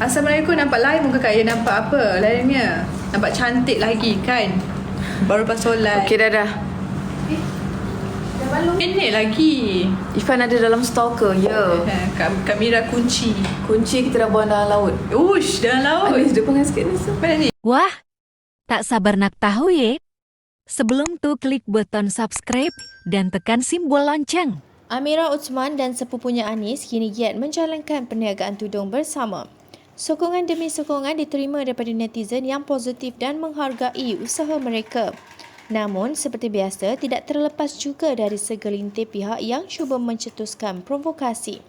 Assalamualaikum nampak lain muka kak Ya nampak apa lainnya Nampak cantik lagi kan Baru lepas solat Okey dah dah. Ini lagi Ifan ada dalam ke? Ya. Eh, Kak, Kak Mira kunci Kunci kita dah buang dalam laut. Ush dalam laut Anis dia panggil sikit ni Wah, tak sabar nak tahu ye? Sebelum tu klik button subscribe dan tekan simbol lonceng. Amira Utsman dan sepupunya Anis kini giat menjalankan perniagaan tudung bersama. Sokongan demi sokongan diterima daripada netizen yang positif dan menghargai usaha mereka. Namun, seperti biasa, tidak terlepas juga dari segelintir pihak yang cuba mencetuskan provokasi.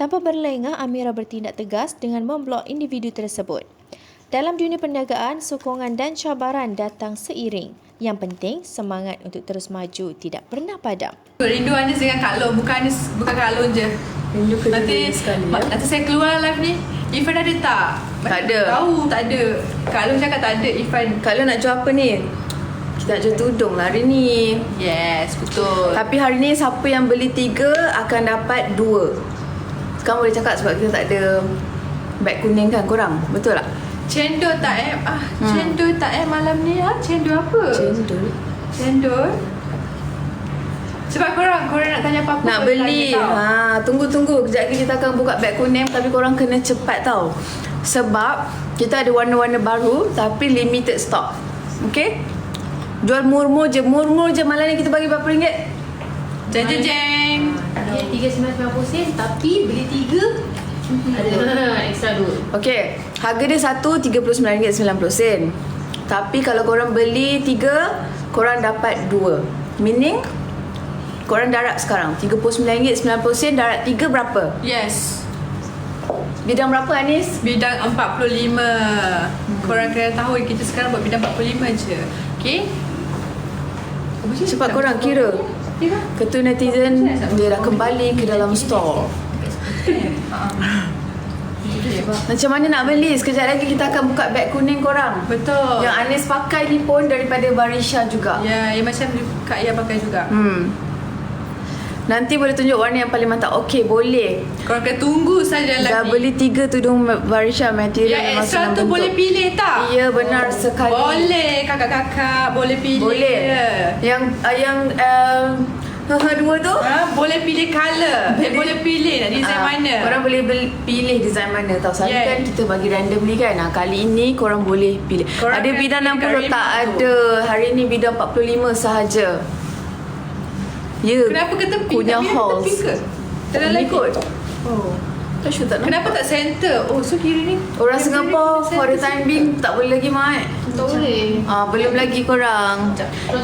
Tanpa berlengah, Amira bertindak tegas dengan memblok individu tersebut. Dalam dunia perniagaan, sokongan dan cabaran datang seiring. Yang penting, semangat untuk terus maju tidak pernah padam. Rindu Anis dengan Kak Long Bukan Anis Bukan Kak Long je Rindu Nanti sekali ya. Nanti saya keluar live ni Ifan ada tak? Tak ada. Tahu tak ada Long cakap tak ada Ifan Kalau nak jual apa ni? Kita nak jual tudung lah hari ni. Yes betul Tapi hari ni siapa yang beli tiga akan dapat dua. Sekarang boleh cakap sebab kita tak ada beg kuning kan korang? Betul tak? Cendol tak eh ah, Hmm. Cendol tak eh malam ni ah Cendol apa? Cendol. Cendol Sebab korang Korang nak tanya apa-apa Nak beli. Ha, tunggu tunggu. Kejap lagi kita akan buka beg kuning tapi korang kena cepat tau. Sebab kita ada warna-warna baru tapi limited stock. Okay? Jual murmur je. Murmur je malam ni kita bagi berapa ringgit? Jeng jeng jeng Dia tiga sembilan sembilan puluh sen Tapi beli tiga Ada extra dua Okey, harga dia satu RM39.90. Tapi kalau korang beli tiga, korang dapat dua. Meaning, korang darat sekarang. RM39.90, darat tiga berapa? Yes Bidang berapa Anis? Bidang 45 Korang kena tahu kita sekarang buat bidang 45 je Okay Cepat korang kira. Ketua netizen, dia dah kembali ke dalam store. Macam mana nak beli? Sekejap lagi kita akan buka beg kuning korang. Betul Yang Anis pakai ni pun daripada Barisha juga. Ya, yang macam Kak Ia pakai juga Hmm. Nanti boleh tunjuk warna yang paling mantap. Okey, boleh. Korang kena tunggu saja Dah lagi beli tiga tudung Barisha material Yang memang extra senang tu bentuk. boleh pilih tak? Ya, benar sekali. Boleh kakak-kakak Boleh pilih Boleh. Yang uh, yang um, dua tu ha, Boleh pilih colour Eh, boleh pilih nak design Ah, mana Korang boleh beli, pilih design mana tau. Selalu Yes. kan kita bagi randomly kan. Nah, kali ini korang boleh pilih. Korang ada bidang pilih kat 60 tak ada. Hari ni bidang 45 sahaja. Ya. Kenapa ke tepi? Punya Tapi halls. tepi ke? Tak ada lagi kot. Oh Tak sure tak nampak. Kenapa tak center? Oh so kira ni Orang Singapore for the time being tak boleh lagi Mat. Tak boleh Ah, belum lagi korang.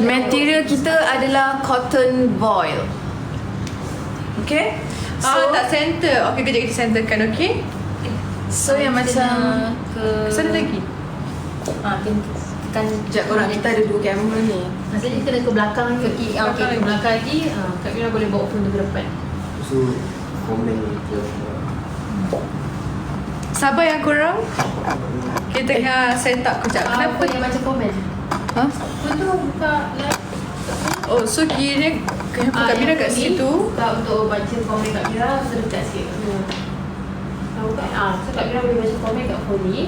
Material kita adalah cotton voile. Okay? So, ah, tak center. Okey, kejap kita centerkan, okey? so yang macam Ke Sana lagi. Ah, kena tekan Sekejap korang kita ada dua kamera ni. Maksudnya kena ke belakang ke kiri okay, Belakang ke belakang lagi ah, Kak Mira boleh bawa tu ke depan So komen ke Sabar yang korang. Kita tengah set up kejap. Ah, Kenapa? Apa yang macam komen? Ha? Phone tu buka live Oh, so kira kenapa Ah, Kak Mira kat situ? Buka untuk baca komen Kak Mira Kita dekat sikit Hmm. Tahu kan? Ah, so Kak Mira boleh baca komen kat phone ni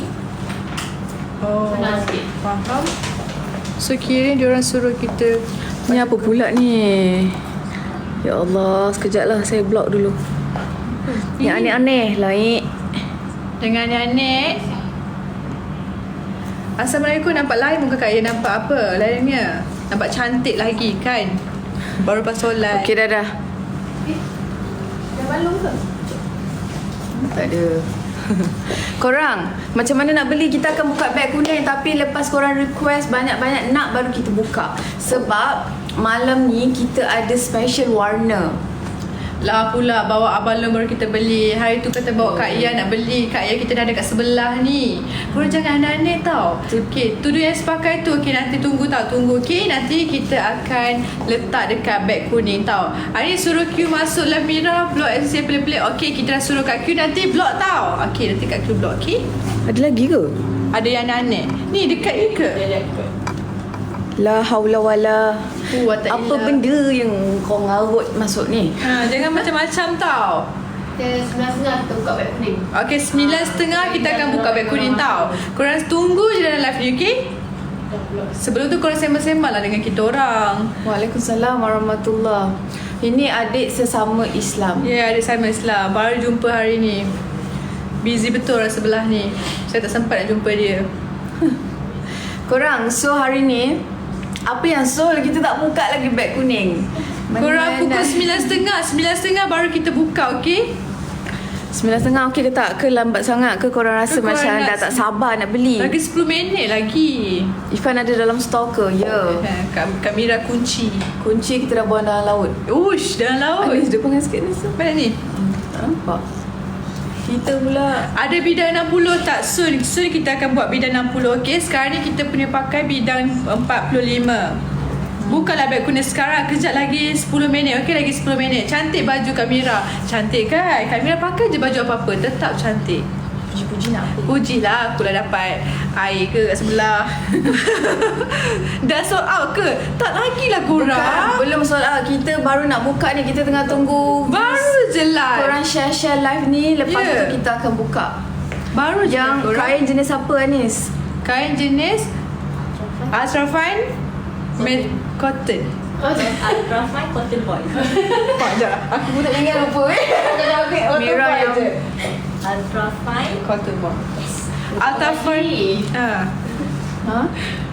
Oh, faham. So kira diorang suruh kita Ni apa pula ni? Ya Allah, sekejap lah saya block dulu. Yang aneh-aneh lah, eh. dengan nenek. Assalamualaikum nampak lain muka Kak Ya nampak apa lainnya? Nampak cantik lagi kan? Baru lepas solat. Okey dah dah. Dah balung ke? Tak ada. korang, macam mana nak beli? Kita akan buka beg kuning tapi lepas korang request banyak-banyak nak baru kita buka. Sebab malam ni kita ada special warna. Lah pula bawa abang baru kita beli. Hari tu kata bawa Kak Ia nak beli. Kak Ia kita dah ada kat sebelah ni. Korang jangan aneh-aneh tau. Okay, tudung yang sepakai tu. Okay, nanti tunggu tau Tunggu, okay Nanti kita akan letak dekat beg kuning tau. Hari ni suruh Q masuk lah Mira. Blok SC pelik-pelik. Okay, kita dah suruh kat Q Nanti blok tau. Okay, nanti kat Q blok, okay? Ada lagi ke? Ada yang aneh. Ni dekat ni ke? La haula wala. Quwwata Apa illa- benda yang kau ngarut masuk ni? Ha, jangan macam-macam tau kita sembilan setengah kita buka beg kuning. Okay, sembilan setengah kita akan buka beg kuning tau. Korang tunggu je dalam live ni, okay? Sebelum tu korang sembang-sembang lah dengan kita orang. Waalaikumsalam warahmatullahi Ini adik sesama Islam Ya, yeah, adik saya Islam. Baru jumpa hari ni. Busy betul orang sebelah ni. Saya tak sempat nak jumpa dia. Korang, so hari ni Apa yang so kita tak buka lagi beg kuning Korang pukul nak- sembilan setengah. Sembilan setengah baru kita buka, okay? Sembilan setengah okey ke tak? Ke lambat sangat ke korang rasa Ke korang macam dah tak sabar nak beli? Lagi 10 minit lagi. Ifan ada dalam stor ke? Ya. Eh, Kam- Kamera kunci. Kunci kita dah buang dalam laut. Ush, dalam laut. Anis, dia pengen sikit ni. Mana ni? Tak nampak. Kita pula Ada bidang 60 tak? Soon, soon kita akan buat bidang 60 okay? Sekarang ni kita punya pakai bidang 45 Bukalah beg kuning sekarang Kejap lagi 10 minit Okay lagi 10 minit Cantik baju Kamira Cantik kan? Kamira pakai je baju apa-apa Tetap cantik puji-puji nak apa? Pujilah aku dah dapat air ke kat sebelah Dah sold out ke? Tak lagi lah korang Bukan, belum sold out. Kita baru nak buka ni. Kita tengah tunggu Baru je lah korang share-share live ni. Lepas Ya. tu kita akan buka. Baru je Yang korang. kain jenis apa Anis? Kain jenis Ultra fine Med cotton Ultra fine cotton boy. Pak je Aku pun tak ingat apa eh Mira yang Ultra fine. Cotton ball Ultra fine ha. Ha?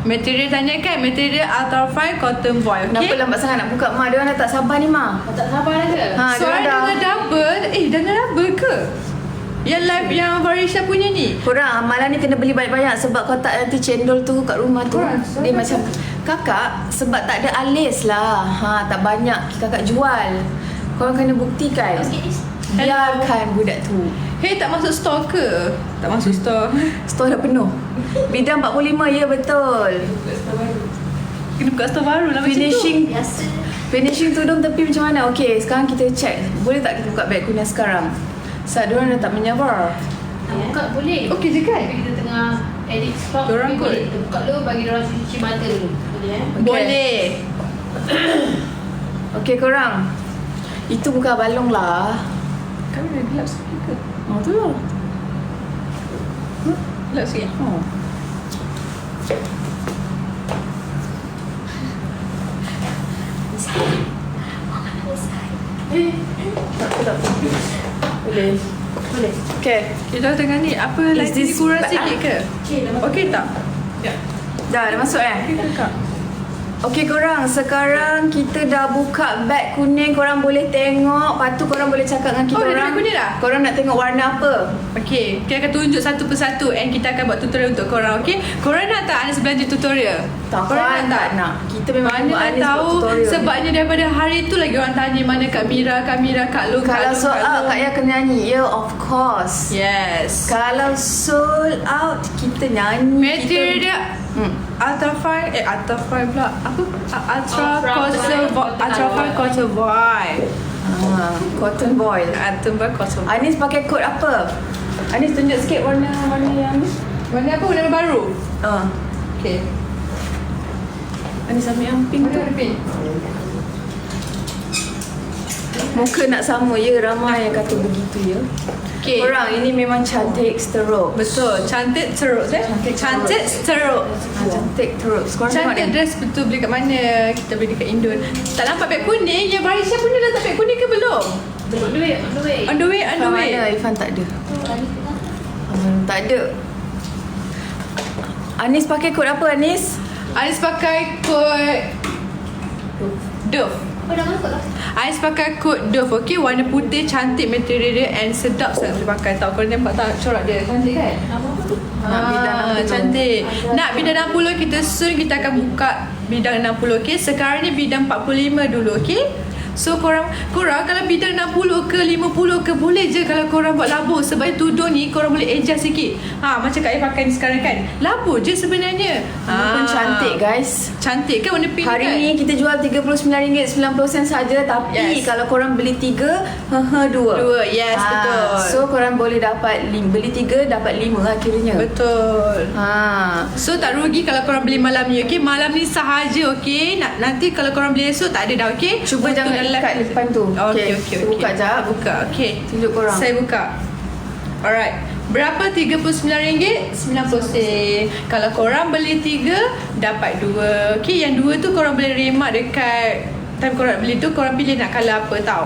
Material tanya kan Material ultra fine cotton boy Kenapa Okay lambat sangat nak buka mak? Dia orang dah tak sabar ni mak. Oh, tak sabar dah ke? Ha, dia Suara dah. dengan double Eh dah dengan double ke Yang live yang Barisha punya ni Korang malam ni kena beli banyak-banyak sebab kau tak nanti cendol tu kat rumah tu. Korang, Dia macam kakak sebab tak ada alis lah. Ha tak banyak kakak jual. Korang kena buktikan. Biarkan budak tu. Hey tak masuk store ke Tak masuk store Store dah penuh. Bidang 45 ya betul. Kena buka store baru lah macam tu Finishing finishing tudung tepi macam mana? Okey, sekarang kita check. Boleh tak kita buka beg kuning sekarang? Sebab diorang dah tak menyabar. Nak buka boleh. Okey je kan kita tengah edit stock. Diorang tapi kot. boleh. Kita buka dulu bagi diorang cuci mata dulu. Boleh eh? Okey. Boleh Okey korang. Itu bukan balong lah. Kami dah gelap sikit ke Oh lah. Sikit Oh. Tak apa, tak apa. Boleh. Boleh. Okay. Kita tengah ni Apa this kurang sikit ke Okay, dah. Okey tak Ya Dah, dah masuk eh? Okey ke kak Okey korang, sekarang kita dah buka beg kuning. Korang boleh tengok. Lepas tu korang boleh cakap dengan kita Oh, orang. beg kuning dah? Korang nak tengok warna apa? Okay, kita akan tunjuk satu persatu and kita akan buat tutorial untuk korang, okay? Korang nak tak Anis belanja tutorial? korang Takkan tak nak. Kita memang Mana nak Anis tahu tutorial. sebabnya daripada hari tu lagi orang tanya mana Kak Mira, Kak Mira, Kak Long, Kak Kalau Long, sold out. Kak Ya kena nyanyi. Ya, yeah, of course. Yes. Kalau sold out, kita nyanyi. Material kita... dia Hmm. Ultra fine, eh ultra fine pula Apa? Uh, ultra cotton fine boy cotton Ultra fine boy. cotton boy Ah, cotton boy. Ultra boy cotton boy Anis pakai kod apa? Anis tunjuk sikit warna warna yang ni. Mana apa? Warna baru? Ah. Okay Anis ambil yang pink tu. Warna pink? Muka nak sama ya ramai yang kata begitu ya. Okay Korang ini memang cantik teruk. Betul, cantik teruk eh? Cantik Cantik teruk cantik teruk. Tengok Cantik ni. dress betul beli kat mana? Kita beli dekat Indon. Tak nampak beg kuning. Yang Barisha punya dah tak beg kuning ke belum? On the way, on the way. On the way, on the Ifan way. mana? Ifan tak ada. Ah, tak ada. Anis pakai kod apa Anis? Ais pakai kod Dove. Oh, dah masuk lah. Ais pakai kod Dove, okay? Warna putih, cantik material dia and sedap sangat boleh pakai tau. Korang nampak tak corak dia? Cantik kan? Nama apa tu? Ah, 60. cantik. Nak bidang 60 kita soon kita akan buka bidang 60 okey. Sekarang ni bidang 45 dulu okey. So korang korang kalau bidang 60 ke 50 ke boleh je kalau korang buat labuh sebab tudung ni korang boleh adjust sikit. Ha macam Kak Ai pakai ni sekarang kan. Labuh je sebenarnya. Ha. Pun cantik guys. Cantik kan warna pink Hari kan? ni kita jual RM39.90 saja tapi Yes. kalau korang beli tiga, ha ha dua. Dua, yes, Ah, betul. So korang boleh dapat lim, beli tiga dapat lima akhirnya. Betul. Ha. So tak rugi kalau korang beli malam ni okey. Malam ni sahaja okey. Nanti kalau korang beli esok tak ada dah okey. Cuba Untuk jangan left kat depan tu. Okey, Okay, okey, kita okey. buka jap. Buka, okey. Tunjuk korang. Saya buka. Alright. Berapa RM39? 90 sen. Kalau korang beli tiga, dapat dua. Okay, yang dua tu korang boleh remak dekat time korang beli tu korang pilih nak colour apa tau.